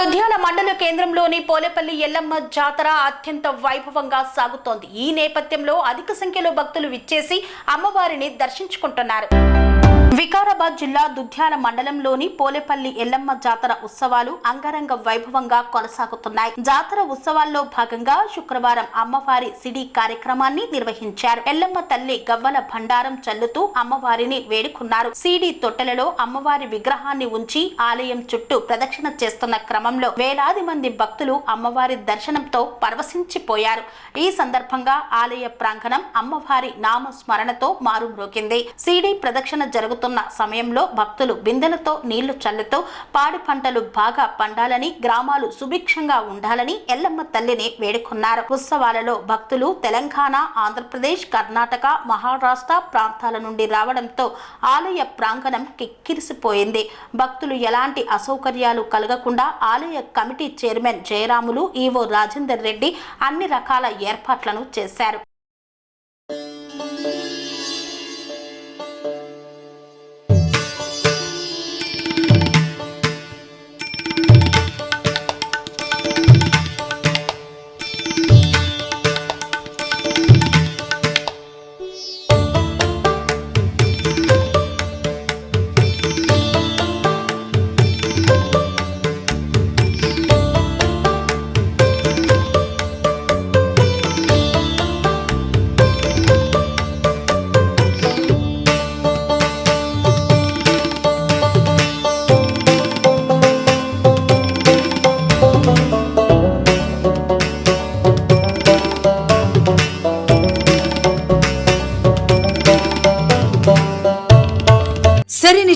దుధ్యాల మండల కేంద్రంలోని పోలేపల్లి ఎల్లమ్మ జాతర అత్యంత వైభవంగా సాగుతోంది. ఈ నేపథ్యంలో అధిక సంఖ్యలో భక్తులు విచ్చేసి అమ్మవారిని దర్శించుకుంటున్నారు. వికారాబాద్ జిల్లా దుధ్యాల మండలంలోని పోలేపల్లి ఎల్లమ్మ జాతర ఉత్సవాలు అంగరంగ వైభవంగా కొనసాగుతున్నాయి. జాతర ఉత్సవాల్లో భాగంగా శుక్రవారం అమ్మవారి సిడి కార్యక్రమాన్ని నిర్వహించారు. ఎల్లమ్మ తల్లి గవ్వల భండారం చల్లుతూ అమ్మవారిని వేడుకున్నారు. సిడి తొట్టెలలో అమ్మవారి విగ్రహాన్ని ఉంచి ఆలయం చుట్టూ ప్రదక్షిణ చేస్తున్న క్రమంలో వేలాది మంది భక్తులు అమ్మవారి దర్శనంతో పరవశించిపోయారు. ఈ సందర్భంగా ఆలయ ప్రాంగణం అమ్మవారి నామస్మరణతో మారుమ్రోగింది. సిడి ప్రదక్షిణ జరుగుతున్న సమయంలో భక్తులు బిందెలతో నీళ్ళు చల్లుతూ పాడి పంటలు బాగా పండాలని గ్రామాలు సుభిక్షంగా ఉండాలని ఎల్లమ్మ తల్లిని వేడుకున్నారు. ఉత్సవాలలో భక్తులు తెలంగాణ ఆంధ్రప్రదేశ్ కర్ణాటక మహారాష్ట్ర ప్రాంతాల నుండి రావడంతో ఆలయ ప్రాంగణం కిక్కిరిసిపోయింది. భక్తులు ఎలాంటి అసౌకర్యాలు కలగకుండా ఆలయ committee chairman Jayaramulu E O Rajender Reddy అన్ని రకాల ఏర్పాట్లను చేశారు.